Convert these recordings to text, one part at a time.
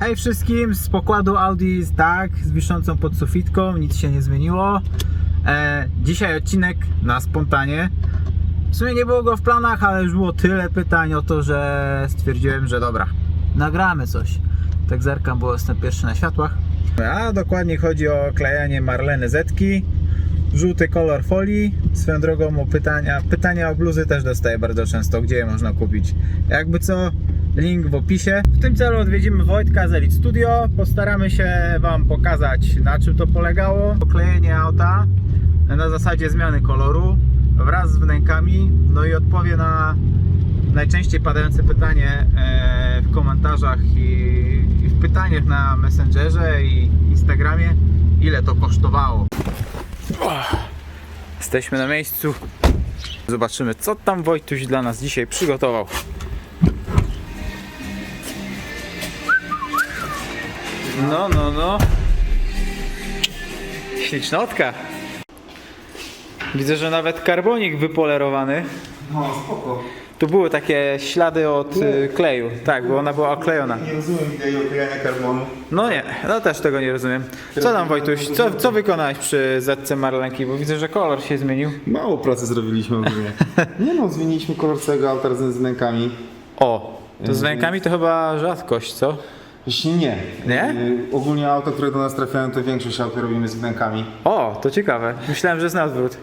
Hej wszystkim, z pokładu Audi tak, z wiszącą pod sufitką, nic się nie zmieniło. E, dzisiaj odcinek na spontanie. W sumie nie było go w planach, ale już było tyle pytań o to, że stwierdziłem, że dobra, nagramy coś. Tak zerkam, bo jestem pierwszy na światłach. A dokładnie chodzi o klejanie Marleny Zetki. Żółty kolor folii. Swoją drogą o pytania, pytania o bluzy też dostaję bardzo często, gdzie je można kupić. Jakby co, link w opisie. W tym celu odwiedzimy Wojtka z Elite Studio. Postaramy się Wam pokazać na czym to polegało. Klejenie auta na zasadzie zmiany koloru wraz z wnękami. No i odpowie na najczęściej padające pytanie e, w komentarzach i w pytaniach na Messengerze i Instagramie, ile to kosztowało. Jesteśmy na miejscu. Zobaczymy, co tam Wojtuś dla nas dzisiaj przygotował. No, no, no. Ślicznotka. Widzę, że nawet karbonik wypolerowany. No, spoko. Tu były takie ślady od y, kleju. Tak, bo ona była oklejona. Nie rozumiem idei oklejania karbonu. No nie, no też tego nie rozumiem. Co tam Wojtuś, co, co wykonałeś przy Zetce Marlenki? Bo widzę, że kolor się zmienił. Mało pracy zrobiliśmy ogólnie. Nie no, zmieniliśmy kolor całego altar z wnękami. O, to z rękami to chyba rzadkość, co? Jeśli nie. Nie? Y, ogólnie auta, które do nas trafiają, to większość aut robimy z wnękami. O, to ciekawe. Myślałem, że jest na odwrót.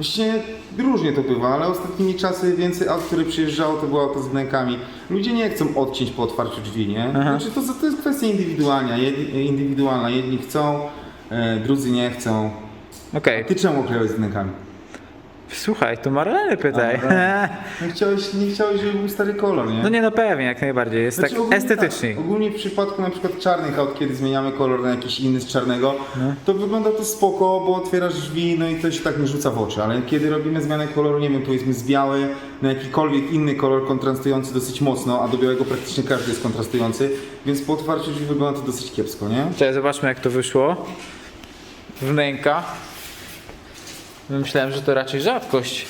Właściwie różnie to bywa, ale ostatnimi czasy więcej aut, które przyjeżdżało, to było auto z wnękami. Ludzie nie chcą odciąć po otwarciu drzwi, nie? Znaczy to, to jest kwestia indywidualna. Jedni, indywidualna. Jedni chcą, e, drudzy nie chcą. Okej, Ty czemu oklejałeś z wnękami? Słuchaj, to Marleny pytaj. Nie chciałeś, nie chciałeś, żeby był stary kolor, nie? No nie, no pewnie, jak najbardziej. Jest Znaczy, tak ogólnie estetycznie. Tak, ogólnie w przypadku na przykład czarnych aut, kiedy zmieniamy kolor na jakiś inny z czarnego, No. to wygląda to spoko, bo otwierasz drzwi, no i to się tak nie rzuca w oczy, ale kiedy robimy zmianę koloru, nie wiem, powiedzmy z biały na jakikolwiek inny kolor kontrastujący dosyć mocno, a do białego praktycznie każdy jest kontrastujący, więc po otwarciu drzwi wygląda to dosyć kiepsko, nie? Cześć, zobaczmy jak to wyszło. Wnęka. Myślałem, że to raczej rzadkość.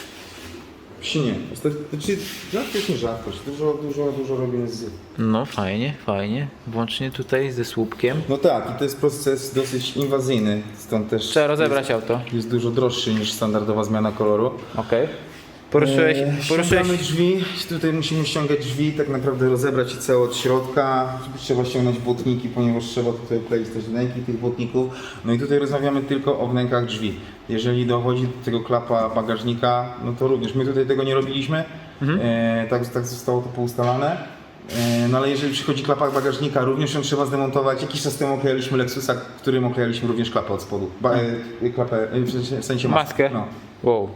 Wsi nie. Znaczy, rzadkość nie rzadkość, dużo, dużo, dużo robimy z... No fajnie, fajnie. Włącznie tutaj ze słupkiem. No tak, i to jest proces dosyć inwazyjny, stąd też... Trzeba rozebrać auto. Jest, jest dużo droższy niż standardowa zmiana koloru. Okej. Poruszyłeś, Eee, poruszyłeś drzwi, tutaj musimy ściągać drzwi, tak naprawdę rozebrać je całe od środka. Trzeba ściągnąć błotniki, ponieważ trzeba tutaj ukleić też wnęki tych błotników. No i tutaj rozmawiamy tylko o wnękach drzwi. Jeżeli dochodzi do tego klapa bagażnika, no to również. My tutaj tego nie robiliśmy, eee, tak, tak zostało to poustalane. Eee, No ale jeżeli przychodzi klapa bagażnika, również ją trzeba zdemontować. Jakiś czas temu oklejaliśmy Lexusa, którym oklejaliśmy również klapę od spodu. Ba, e, klapę, e, w sensie, sensie maskę. No. Wow.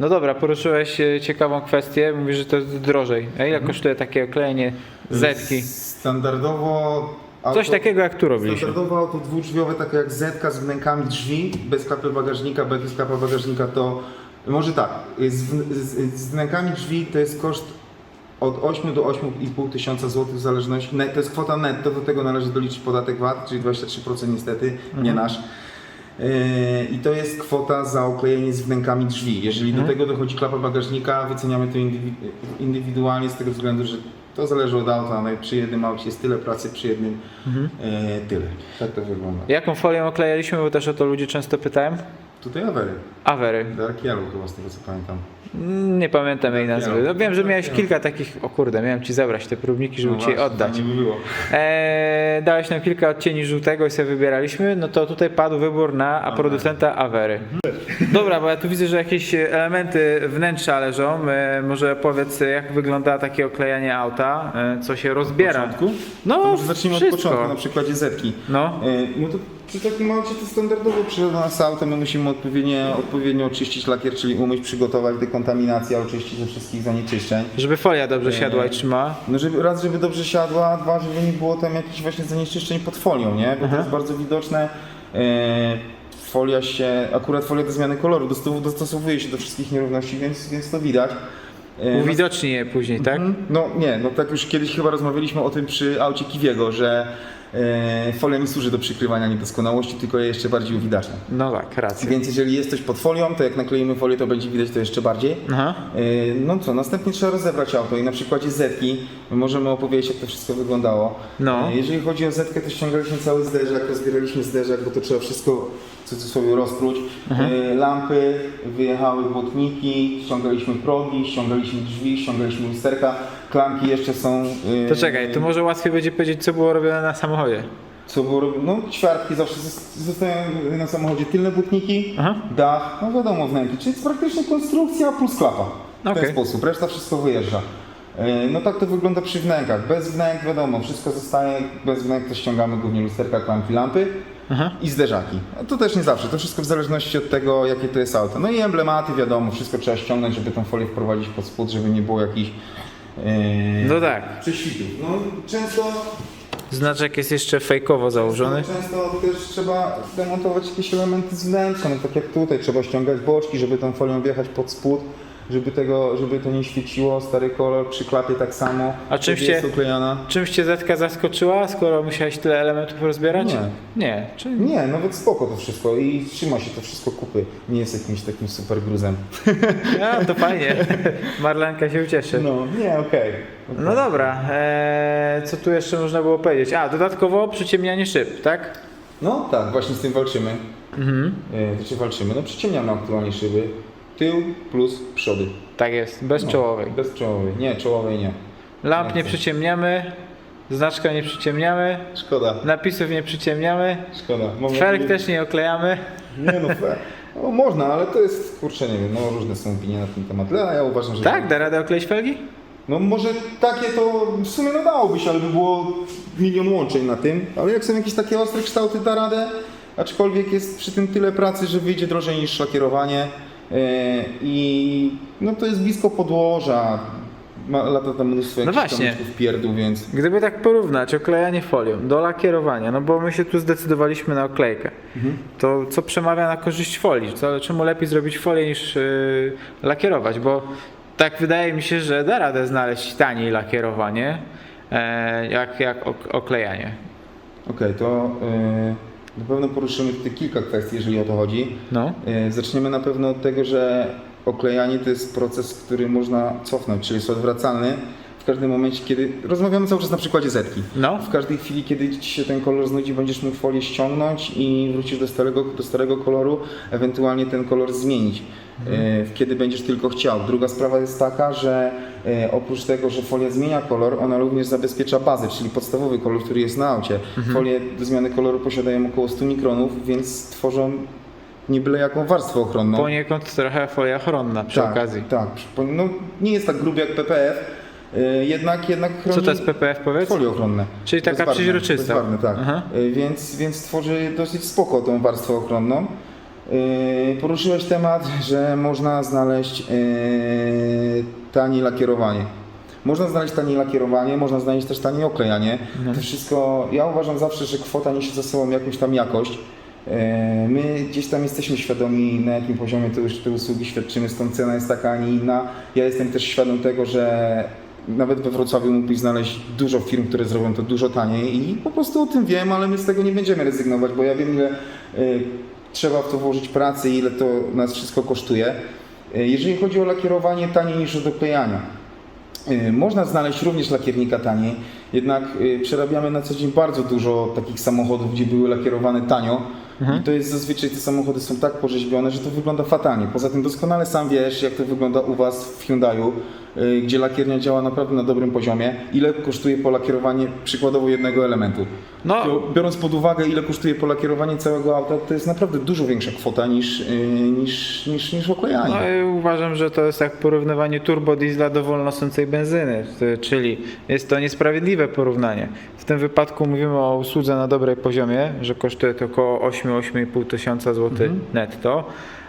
No dobra, poruszyłeś e, ciekawą kwestię. Mówisz, że to jest drożej. A ile kosztuje takie oklejenie zetki? Standardowo. Coś auto- takiego jak tu robiliśmy. Standardowo auto dwudrzwiowe, takie jak Zetka z wnękami drzwi, bez klapy bagażnika, bez klapy bagażnika to. Może tak, z, z, z wnękami drzwi to jest koszt od 8 do 8,5 tysiąca złotych w zależności. To jest kwota netto, do tego należy doliczyć podatek VAT, czyli 23% niestety, nie nasz. Yy, I to jest kwota za oklejenie z wnękami drzwi. Jeżeli do tego dochodzi klapa bagażnika, wyceniamy to indywi- indywidualnie z tego względu, że to zależy od auta. I przy jednym aucie jest tyle pracy, przy jednym e, tyle. Tak to wygląda. Jaką folią oklejaliśmy, bo też o to ludzie często pytają? Tutaj Avery. Awery. Dark Yellow chyba z tego co pamiętam. Mm, Nie pamiętam jej nazwy. No wiem, że miałeś kilka takich. O kurde, miałem ci zabrać te próbniki, żeby No ci je oddać. by było. Eee, dałeś nam kilka odcieni żółtego i sobie wybieraliśmy, no to tutaj padł wybór na a producenta Avery. Dobra, bo ja tu widzę, że jakieś elementy wnętrza leżą. E, może powiedz, jak wygląda takie oklejanie auta, e, co się rozbiera. początku? No, To może zacznijmy wszystko. od początku, na przykładzie Zetki. No, E, No to przy takim aucie to standardowo przyjeżdża nas auto, my musimy odpowiednio, odpowiednio oczyścić lakier, czyli umyć, przygotować dekontaminację, oczyścić ze wszystkich zanieczyszczeń. żeby folia dobrze siadła i trzymała. No żeby, raz, żeby dobrze siadła, dwa, żeby nie było tam jakichś właśnie zanieczyszczeń pod folią, nie? Bo to jest bardzo widoczne. E, folia się, akurat folia do zmiany koloru dostosow- dostosowuje się do wszystkich nierówności, więc, więc to widać. E, no- Uwidoczni je później, tak? no nie, no tak już kiedyś chyba rozmawialiśmy o tym przy aucie Kiwiego, że folia nie służy do przykrywania niedoskonałości, tylko je jeszcze bardziej uwidacznia. No tak, racja. Więc jeżeli jest coś pod folią, to jak nakleimy folię, to będzie widać to jeszcze bardziej. Aha. E, No co, następnie trzeba rozebrać auto i na przykładzie Zetki możemy opowiedzieć, jak to wszystko wyglądało. No. E, Jeżeli chodzi o Zetkę, to ściągaliśmy cały zderzak, rozbieraliśmy zderzak, bo to trzeba wszystko w cudzysłowie rozpróć. E, Lampy, wyjechały błotniki, ściągaliśmy progi, ściągaliśmy drzwi, ściągaliśmy lusterka, klamki jeszcze są... e, To czekaj, to może łatwiej będzie powiedzieć, co było robione na samochodzie. Co było robione? No ćwiartki zawsze zos- zostają na samochodzie, tylne błotniki, Aha. dach, no wiadomo wnęki, czyli jest praktycznie konstrukcja plus klapa. W Okej. ten sposób, reszta wszystko wyjeżdża. E, No tak to wygląda przy wnękach. Bez wnęk wiadomo, wszystko zostaje, bez wnęk to ściągamy głównie lusterka, klamki, lampy Aha. i zderzaki. No to też nie zawsze, to wszystko w zależności od tego, jakie to jest auto. No i emblematy, wiadomo, wszystko trzeba ściągnąć, żeby tą folię wprowadzić pod spód, żeby nie było jakichś e, No tak. prześwitów. No często Znaczek jest jeszcze fejkowo założony. Często też trzeba demontować jakieś elementy z wnętrza, no tak jak tutaj, trzeba ściągać boczki, żeby tą folią wjechać pod spód, żeby, tego, żeby to nie świeciło, stary kolor, przy klapie tak samo. A czymś jest cię- uklejona. Czymś cię Zetka zaskoczyła, skoro musiałeś tyle elementów rozbierać? Nie. Nie, czyli... Nie, nawet spoko to wszystko i trzyma się to wszystko kupy. Nie jest jakimś takim super gruzem. A, to fajnie. Marlenka się ucieszy. No, nie, okej. No dobra, eee, co tu jeszcze można było powiedzieć? A, dodatkowo przyciemnianie szyb, tak? No tak, właśnie z tym walczymy. Mhm. E, Znaczy walczymy, no przyciemniamy aktualnie szyby. Tył plus przody. Tak jest, bez No, czołowej. Bez czołowej. Nie, czołowej nie. Lamp nie nie przyciemniamy, znaczka nie przyciemniamy, Szkoda, napisów nie przyciemniamy, szkoda. Mam felg nadzieję- też nie oklejamy. Nie no, fe. no można, ale to jest, kurczę, nie wiem, no różne są opinie na ten temat, ale ja uważam, że... Tak, da radę okleić felgi? No może takie to w sumie no dałoby się, ale by było milion łączeń na tym, ale jak są jakieś takie ostre kształty, da radę, aczkolwiek jest przy tym tyle pracy, że wyjdzie drożej niż szlakierowanie i no to jest blisko podłoża, ma, lata tam mnóstwo No właśnie. pierdół, więc... Gdyby tak porównać oklejanie folią do lakierowania, no bo my się tu zdecydowaliśmy na oklejkę, to co przemawia na korzyść folii? Co, czemu lepiej zrobić folię niż yy, lakierować? Bo tak wydaje mi się, że da radę znaleźć taniej lakierowanie, e, jak, jak ok- oklejanie. Okej, to yy, na pewno poruszymy tutaj kilka kwestii, jeżeli o to chodzi. No, E, Zaczniemy na pewno od tego, że oklejanie to jest proces, który można cofnąć, czyli jest odwracalny w każdym momencie, kiedy. Rozmawiamy cały czas na przykładzie zetki. no, W każdej chwili, kiedy ci się ten kolor znudzi, będziesz mógł folię ściągnąć i wrócisz do starego, do starego koloru, ewentualnie ten kolor zmienić, e, kiedy będziesz tylko chciał. Druga sprawa jest taka, że e, oprócz tego, że folia zmienia kolor, ona również zabezpiecza bazę, czyli podstawowy kolor, który jest na aucie. Folie do zmiany koloru posiadają około 100 mikronów, więc tworzą nie byle jaką warstwę ochronną. poniekąd trochę folia ochronna przy tak, okazji. Tak, no, nie jest tak gruby jak PPF, jednak, jednak chroni Co to jest PPF powiedz? folie ochronne. Czyli taka Bezbarwne, przeźroczysta. bezbarwne, tak. Aha. Y, Więc, więc tworzy dosyć spoko tą warstwę ochronną. Y, Poruszyłeś temat, że można znaleźć y, tanie lakierowanie. Można znaleźć tanie lakierowanie, można znaleźć też tanie oklejanie. No. To wszystko, ja uważam zawsze, że kwota niesie za sobą jakąś tam jakość. My gdzieś tam jesteśmy świadomi, na jakim poziomie te usługi świadczymy, stąd cena jest taka, a nie inna. Ja jestem też świadom tego, że nawet we Wrocławiu mógłbyś znaleźć dużo firm, które zrobią to dużo taniej i po prostu o tym wiem, ale my z tego nie będziemy rezygnować, bo ja wiem, ile e, trzeba w to włożyć pracy i ile to nas wszystko kosztuje. E, Jeżeli chodzi o lakierowanie, taniej niż od oklejania. Y, Można znaleźć również lakiernika taniej, jednak y, przerabiamy na co dzień bardzo dużo takich samochodów, gdzie były lakierowane tanio i to jest zazwyczaj te samochody są tak porzeźbione, że to wygląda fatalnie. Poza tym doskonale sam wiesz, jak to wygląda u Was w Hyundaiu, gdzie lakiernia działa naprawdę na dobrym poziomie. Ile kosztuje polakierowanie przykładowo jednego elementu? No, Biorąc pod uwagę, ile kosztuje polakierowanie całego auta, to jest naprawdę dużo większa kwota niż, y, niż, niż, niż oklejanie. No i uważam, że to jest jak porównywanie turbo diesla do wolnosącej benzyny, t- czyli jest to niesprawiedliwe porównanie. W tym wypadku mówimy o usłudze na dobrej poziomie, że kosztuje to około 8-8,5 tysiąca złotych netto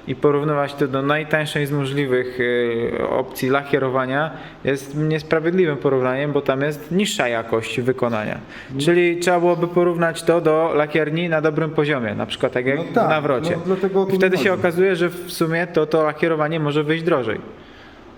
i porównywać to do najtańszej z możliwych y, opcji lakierowania jest niesprawiedliwym porównaniem, bo tam jest niższa jakość wykonania. Czyli trzeba byłoby porównać to do lakierni na dobrym poziomie, na przykład tak jak No tak, w nawrocie. no wtedy się okazuje, że w sumie to, to lakierowanie może wyjść drożej.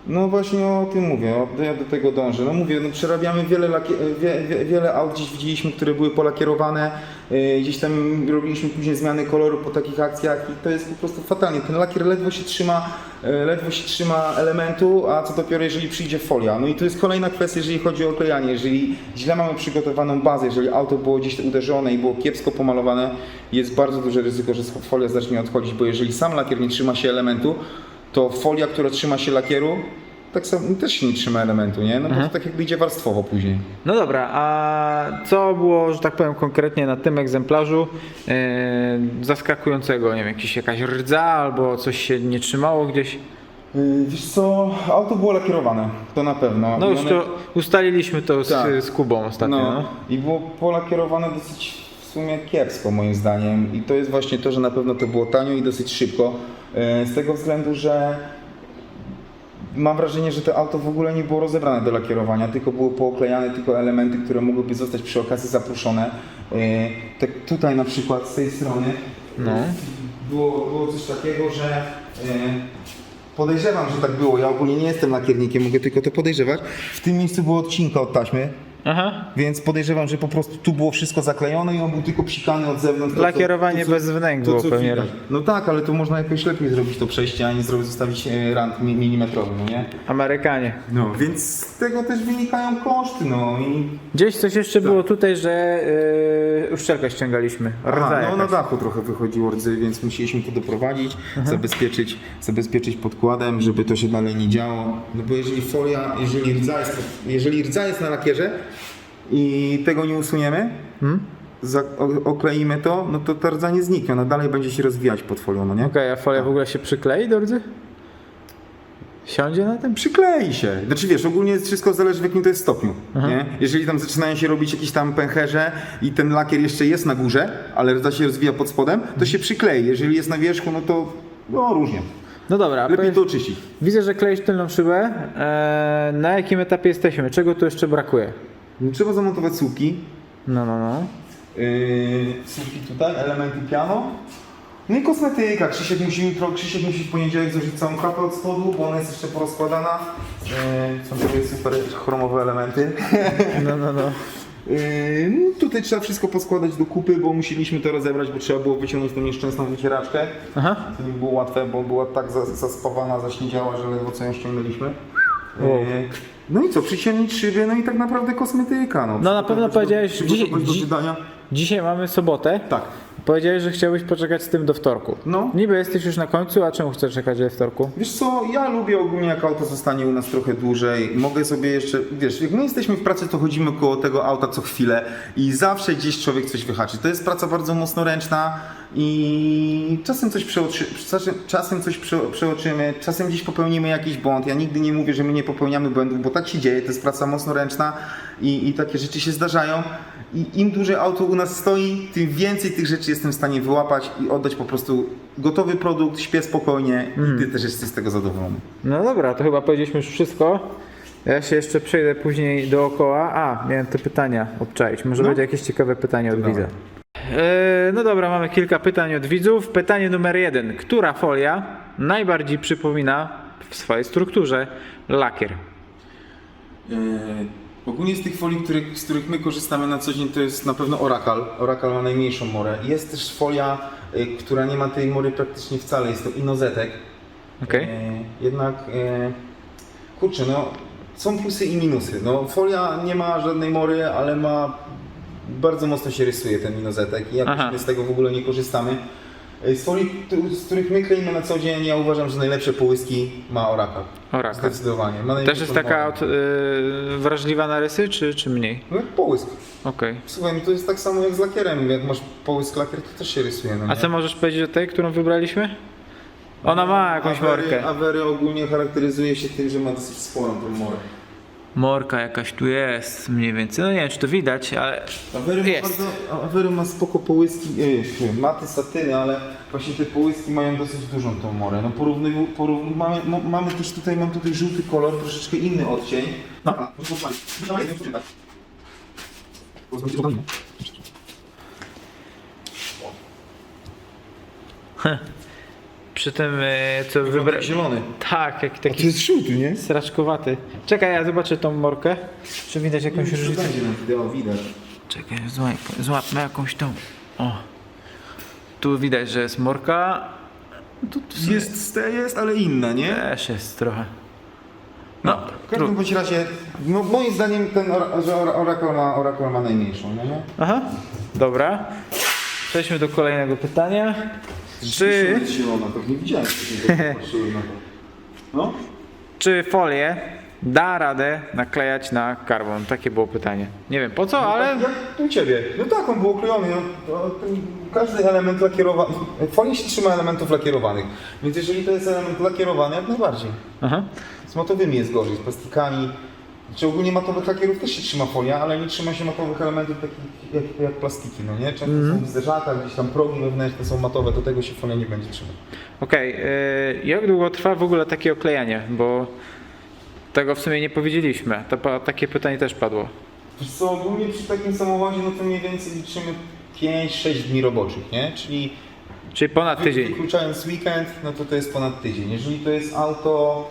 No właśnie o tym mówię, ja do tego dążę. No mówię, no przerabiamy wiele, lakie, wie, wie, wiele aut gdzieś widzieliśmy, które były polakierowane, yy, gdzieś tam robiliśmy później zmiany koloru po takich akcjach i to jest po prostu fatalnie. Ten lakier ledwo się trzyma, yy, ledwo się trzyma elementu, a co dopiero jeżeli przyjdzie folia. No i to jest kolejna kwestia, jeżeli chodzi o oklejanie. Jeżeli źle mamy przygotowaną bazę, jeżeli auto było gdzieś uderzone i było kiepsko pomalowane, jest bardzo duże ryzyko, że folia zacznie odchodzić, bo jeżeli sam lakier nie trzyma się elementu, to folia, która trzyma się lakieru, tak samo też się nie trzyma elementu, nie? No bo to tak jakby idzie warstwowo później. No dobra, a co było, że tak powiem konkretnie na tym egzemplarzu e, zaskakującego? Nie wiem, jakiś, jakaś rdza albo coś się nie trzymało gdzieś? Yy, wiesz co, auto było lakierowane, to na pewno. No I już one- to ustaliliśmy to z, Tak. z Kubą ostatnio. No, No. i było polakierowane dosyć sumie kiepsko moim zdaniem i to jest właśnie to, że na pewno to było tanio i dosyć szybko e, z tego względu, że mam wrażenie, że to auto w ogóle nie było rozebrane do lakierowania, tylko było pooklejane tylko elementy, które mogłyby zostać przy okazji zapruszone. E, Tak tutaj na przykład z tej strony No. było, było coś takiego, że e, podejrzewam, że tak było. Ja ogólnie nie jestem lakiernikiem, mogę tylko to podejrzewać. W tym miejscu było odcinka od taśmy, Aha. więc podejrzewam, że po prostu tu było wszystko zaklejone i on był tylko psikany od zewnątrz. Lakierowanie bez wnęk było pewnie. widać. No tak, ale to można jakoś lepiej zrobić to przejście, a nie zrobić, zostawić e, rand mi- milimetrowy, no nie? Amerykanie. No, więc z tego też wynikają koszty, no i... Gdzieś coś jeszcze było tutaj, że yy, uszczelkę ściągaliśmy. Rdza Aha, no na jakaś. dachu trochę wychodziło rdzy, więc musieliśmy to doprowadzić, zabezpieczyć, zabezpieczyć podkładem, żeby to się dalej nie działo. No bo jeżeli folia, jeżeli rdza jest, jeżeli rdza jest na lakierze i tego nie usuniemy, za, o, okleimy to, no to ta rdza nie zniknie, ona dalej będzie się rozwijać pod folią, no nie? Okej, a folia w ogóle się przyklei do rdzy? Siądzie na tym? Przyklei się. Znaczy wiesz, ogólnie wszystko zależy w jakim to jest stopniu. Nie? Jeżeli tam zaczynają się robić jakieś tam pęcherze i ten lakier jeszcze jest na górze, ale rdza się rozwija pod spodem, to się przyklei. Jeżeli jest na wierzchu, no to no różnie. No dobra, Lepiej powiedz, to oczyścić. widzę, że kleisz tylną szybę. Eee, na jakim etapie jesteśmy? Czego tu jeszcze brakuje? Trzeba zamontować słupki. No, no, no. Yy, słupki tutaj, elementy piano. No i kosmetyka. Krzysiek musi, jutro, Krzysiek musi w poniedziałek złożyć całą kapę od spodu, bo ona jest jeszcze porozkładana. Yy, są tutaj super chromowe elementy. No, no, no. Yy, no tutaj trzeba wszystko poskładać do kupy, bo musieliśmy to rozebrać, bo trzeba było wyciągnąć tę nieszczęsną wycieraczkę. Aha. To nie było łatwe, bo była tak za- zaspawana, zaśniedziała, że ledwo co ją ściągnęliśmy. Yy, Wow. No i co, przyciemnić szyby, no i tak naprawdę kosmetyka. No, No na pewno powiedziałeś, przygotować dzi- do wydania. Dzisiaj mamy sobotę. Tak. Powiedziałeś, że chciałbyś poczekać z tym do wtorku. No. Niby jesteś już na końcu, a czemu chcesz czekać do wtorku? Wiesz co, ja lubię ogólnie jak auto zostanie u nas trochę dłużej. Mogę sobie jeszcze, wiesz, jak my jesteśmy w pracy, to chodzimy koło tego auta co chwilę i zawsze gdzieś człowiek coś wyhaczy. To jest praca bardzo mocno ręczna i czasem coś, przeoczy, czasem, coś prze, przeoczymy, czasem gdzieś popełnimy jakiś błąd. Ja nigdy nie mówię, że my nie popełniamy błędów, bo tak się dzieje, to jest praca mocno ręczna i, i takie rzeczy się zdarzają. I im dłużej auto u nas stoi, tym więcej tych rzeczy jestem w stanie wyłapać i oddać po prostu gotowy produkt, śpię spokojnie i ty też jesteś z tego zadowolony. No dobra, to chyba powiedzieliśmy już wszystko. Ja się jeszcze przejdę później dookoła. A, miałem te pytania obczaić. Może No. będzie jakieś ciekawe pytanie od widza. E, no dobra, mamy kilka pytań od widzów. Pytanie numer jeden. Która folia najbardziej przypomina w swojej strukturze lakier? Yy, ogólnie z tych folii, których, z których my korzystamy na co dzień, to jest na pewno Oracle. Oracle ma najmniejszą morę. Jest też folia, yy, która nie ma tej mory praktycznie wcale, jest to Inozetek. Okej. Yy, jednak, yy, kurczę, no, są plusy i minusy. No, folia nie ma żadnej mory, ale ma, bardzo mocno się rysuje ten Inozetek i jakoś Aha. my z tego w ogóle nie korzystamy. Z folii, z których my kleimy na co dzień, ja uważam, że najlepsze połyski ma Oracle. Oracle. Zdecydowanie. Ma Też jest taka od, y, wrażliwa na rysy, czy, czy mniej? No połysk. Okej. Słuchaj, no to jest tak samo jak z lakierem. Jak masz połysk lakier, to też się rysuje. No A co możesz powiedzieć o tej, którą wybraliśmy? Ona ma jakąś Avery- morkę. Avery ogólnie charakteryzuje się tym, że ma dosyć sporą tą morę. Morka jakaś tu jest mniej więcej. No nie wiem, czy to widać, ale ma, Jest. bardzo, Avery ma spoko połyski, e, maty, satyny, ale właśnie te połyski mają dosyć dużą tą morę. No porówny, porówny, mamy, mo- mamy też tutaj, mam tutaj żółty kolor, troszeczkę inny odcień. No. A, no Przy tym, e, co Wybrać wybrać. zielony. Tak, jak To taki jest żółty, nie? straczkowaty. Czekaj, ja zobaczę tą morkę. Czy widać jakąś różnicę? Będzie na wideo widać. Czekaj, złap, złapmy jakąś tą. O. Tu widać, że jest morka. Tu, tu Jest, jest, ale inna, nie? też jest trochę. No, W każdym bądź razie, no moim zdaniem ten, ora- że ora- Oracle ma, Oracle ma najmniejszą, no nie? Aha, dobra. Przejdźmy do kolejnego pytania. Czy, jest zielona, to nie widziałem wcześniej, jak patrzyłem na to. No? czy folię da radę naklejać na karbon? Takie było pytanie. Nie wiem po co, ale Tak Jak u Ciebie. No tak, on był oklejony. No, ten, każdy element lakierowany, folia się trzyma elementów lakierowanych. Więc jeżeli to jest element lakierowany, jak najbardziej. Aha. Z matowymi jest gorzej, z plastikami. Znaczy ogólnie matowych lakierów też się trzyma folia, ale nie trzyma się matowych elementów takich jak, jak plastiki, no nie? Często są w zderzakach, gdzieś tam progi wewnętrzne są matowe, do tego się folia nie będzie trzymać. Okej, y, jak długo trwa w ogóle takie oklejanie? Bo tego w sumie nie powiedzieliśmy. To pa, takie pytanie też padło. Wiesz co, ogólnie przy takim samochodzie, no to mniej więcej liczymy 5-6 dni roboczych, nie? Czyli Czyli ponad tydzień. Wykluczając weekend, no to to jest ponad tydzień. Jeżeli to jest auto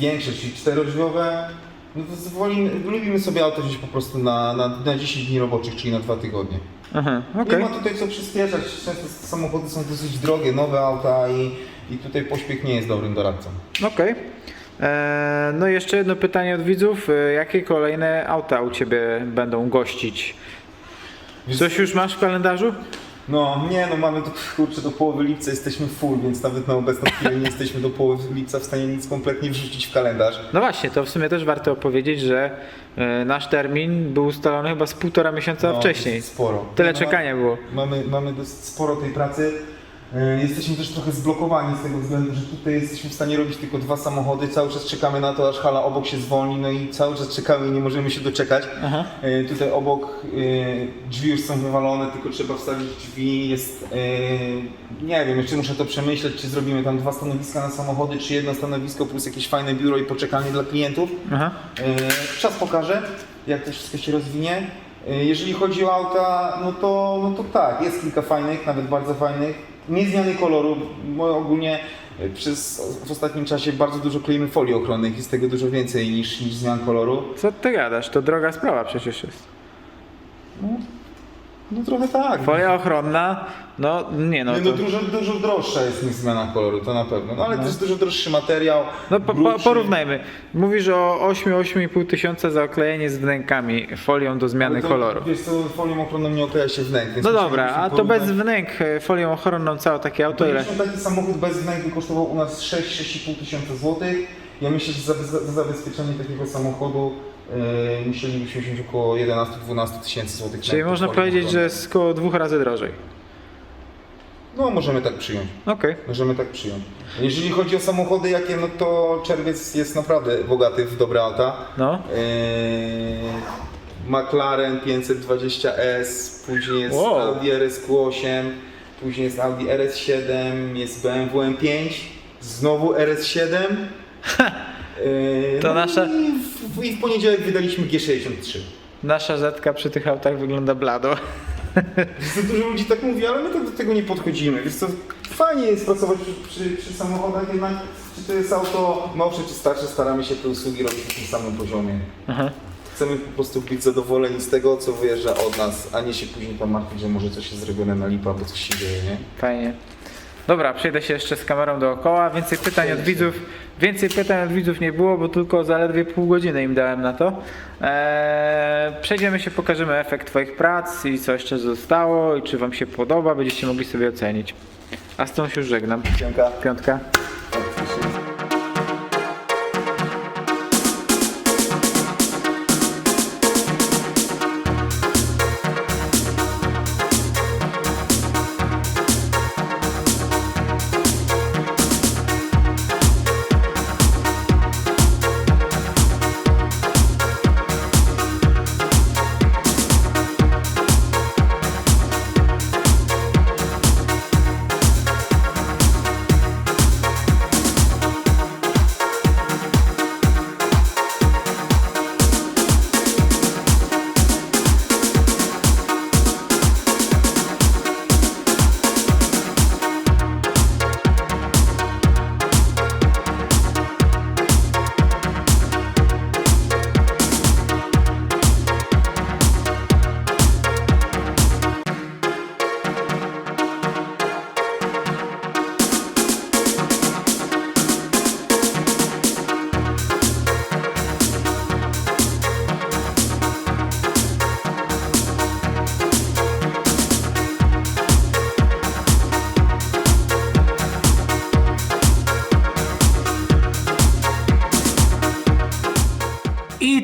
większe, czyli czterodrzwiowe, no to wolimy, lubimy sobie auto wziąć po prostu na, na, na 10 dni roboczych, czyli na dwa tygodnie. Aha, Nie okej. ma tutaj co przyspieszać, często samochody są dosyć drogie, nowe auta i, i tutaj pośpiech nie jest dobrym doradcą. Okej. Eee, No i jeszcze jedno pytanie od widzów. E, Jakie kolejne auta u Ciebie będą gościć? Coś już masz w kalendarzu? No nie, no mamy do, kurczę, do połowy lipca jesteśmy full, więc nawet na obecną chwilę nie jesteśmy do połowy lipca w stanie nic kompletnie wrzucić w kalendarz. No właśnie, to w sumie też warto opowiedzieć, że e, nasz termin był ustalony chyba z półtora miesiąca No, wcześniej. Sporo. Tyle No, czekania było. Mamy, mamy dosyć sporo tej pracy. E, Jesteśmy też trochę zblokowani z tego względu, że tutaj jesteśmy w stanie robić tylko dwa samochody. Cały czas czekamy na to, aż hala obok się zwolni, no i cały czas czekamy i nie możemy się doczekać. Aha. E, Tutaj obok e, drzwi już są wywalone, tylko trzeba wstawić drzwi. Jest, nie wiem, jeszcze muszę to przemyśleć, czy zrobimy tam dwa stanowiska na samochody, czy jedno stanowisko plus jakieś fajne biuro i poczekalnie dla klientów. Aha. Czas pokaże, jak to wszystko się rozwinie. Jeżeli chodzi o auta, no to, no to tak, jest kilka fajnych, nawet bardzo fajnych. Nie zmiany koloru, bo ogólnie e, przez, w ostatnim czasie bardzo dużo kleimy folii ochronnych, jest tego dużo więcej niż, niż zmian koloru. Co ty gadasz? To droga sprawa przecież jest. No trochę tak. Folia ochronna, no nie no. No, no To, dużo, dużo droższa jest niż zmiana koloru, to na pewno. No ale to jest dużo droższy materiał. no po, po, porównajmy. Mówisz o 8-8,5 tysiąca za oklejenie z wnękami, folią do zmiany Ale to, koloru. Wiesz co, folią ochronną nie okleja się wnęk. więc No dobra, a to bez wnęk, e, folią ochronną całe takie auto ile? To taki samochód bez wnęki kosztował u nas 6-6,5 tysiąca złotych. Ja myślę, że za, za, za zabezpieczenie takiego samochodu yy, musielibyśmy wziąć około 11-12 tysięcy złotych. Czyli na można powiedzieć, że jest około dwóch razy drożej. No możemy tak przyjąć. Okej. Możemy tak przyjąć. Jeżeli chodzi o samochody jakie, no to czerwiec jest naprawdę bogaty w dobre auta. No. Yy, McLaren 520S, później jest Wow. Audi RSQ8, później jest Audi RS7, jest BMW M5, znowu RS7. Yy, To no nasza- I w, I w poniedziałek wydaliśmy G63. Nasza zetka przy tych autach wygląda blado. Co, Dużo ludzi tak mówi, ale my tak do tego nie podchodzimy. Wiesz co, fajnie jest pracować przy, przy, przy samochodach, jednak czy to jest auto nowsze czy starsze, staramy się te usługi robić na tym samym poziomie. Aha. Chcemy po prostu być zadowoleni z tego, co wyjeżdża od nas, a nie się później tam martwić, że może coś jest zrobione na lipa, bo coś się dzieje, nie? Fajnie. Dobra, przejdę się jeszcze z kamerą dookoła. Więcej pytań od widzów. Więcej pytań od widzów nie było, bo tylko zaledwie pół godziny im dałem na to. Eee, przejdziemy się, pokażemy efekt Twoich prac i co jeszcze zostało i czy Wam się podoba, będziecie mogli sobie ocenić. A z tą się już żegnam. Piątka. Piątka.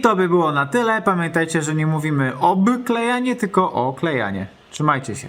To by było na tyle. Pamiętajcie, że nie mówimy o klejanie, tylko o klejanie. Trzymajcie się.